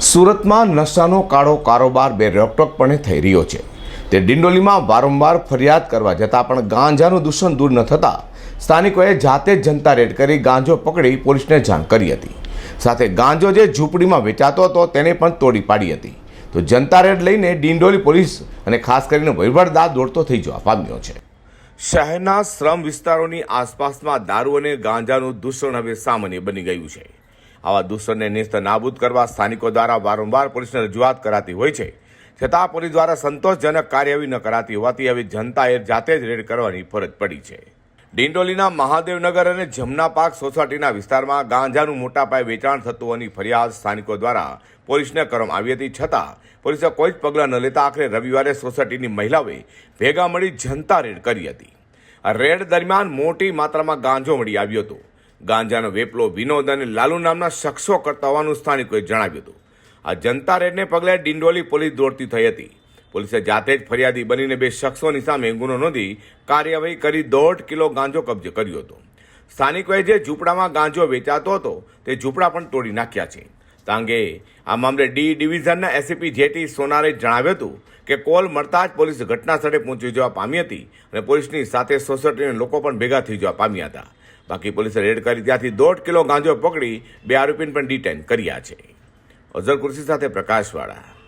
સુરતમાં નશાનો કાળો કારોબાર બે રોકટોકપણે થઈ રહ્યો છે. તે ડિંડોલીમાં વારંવાર ફરિયાદ કરવા જતાં પણ ગાંજાનું દૂષણ દૂર ન થતાં સ્થાનિકોએ જાતે જ જનતા રેડ કરી ગાંજો પકડી પોલીસને જાણ કરી હતી. સાથે ગાંજો જે ઝૂંપડીમાં વેચાતો હતો તેને પણ તોડી પાડી હતી. તો જનતા રેડ લઈને ડિંડોલી પોલીસ અને ખાસ કરીને વહીવટદાર દોડતો થઈ જવા પામ્યો છે. શહેરના શ્રમ વિસ્તારોની આસપાસમાં દારૂ અને ગાંજાનું દૂષણ હવે સામાન્ય બની ગયું છે. આવા દૂષણને નિસ્ત નાબૂદ કરવા સ્થાનિકો દ્વારા વારંવાર પોલીસને રજૂઆત કરાતી હોય છે. છતાં પોલીસ દ્વારા સંતોષજનક કાર્યવાહી ન કરાતી હોવાથી હવે જનતાએ જાતે જ રેડ કરવાની ફરજ પડી છે. ડિંડોલીના મહાદેવનગર અને જમના પાર્ક સોસાયટીના વિસ્તારમાં ગાંજાનું મોટા પાયે વેચાણ થતું હોવાની ફરિયાદ સ્થાનિકો દ્વારા પોલીસને કરવામાં આવી હતી. છતાં પોલીસે કોઈ જ પગલાં ન લેતા આખરે રવિવારે સોસાયટીની મહિલાઓએ ભેગા મળી જનતા રેડ કરી હતી. રેડ દરમિયાન મોટી માત્રામાં ગાંજો મળી આવ્યો હતો. ગાંજાનો વેપલો, વિનોદ અને લાલુ નામના શખ્સો કરતા હોવાનું સ્થાનિકોએ જણાવ્યું હતું. આ જનતા રેડને પગલે ડિંડોલી પોલીસ દોડતી થઈ હતી. પોલીસે જાતે જ ફરિયાદી બનીને બે શખ્સોની સામે ગુનો નોંધી કાર્યવાહી કરી દોઢ કિલો ગાંજો કબજે કર્યો હતો. સ્થાનિકોએ જે ઝૂંપડામાં ગાંજો વેચાતો હતો, તે ઝૂંપડા પણ તોડી નાખ્યા છે. તાંગે આ મામલે ડી ડિવિઝનના એસીપી જેટી સોનારે જણાવ્યું હતું કે કોલ મળતા જ પોલીસ ઘટના સ્થળે પહોંચી જવા પામી હતી અને પોલીસની સાથે સોસાયટીના લોકો પણ ભેગા થઈ જવા પામ્યા હતા. બાકી પોલીસે રેડ કરી ત્યાંથી દોઢ કિલો ગાંજો પકડી બે આરોપીને પણ ડિટેન કર્યા છે. અઝર કુર્સી સાથે પ્રકાશવાળા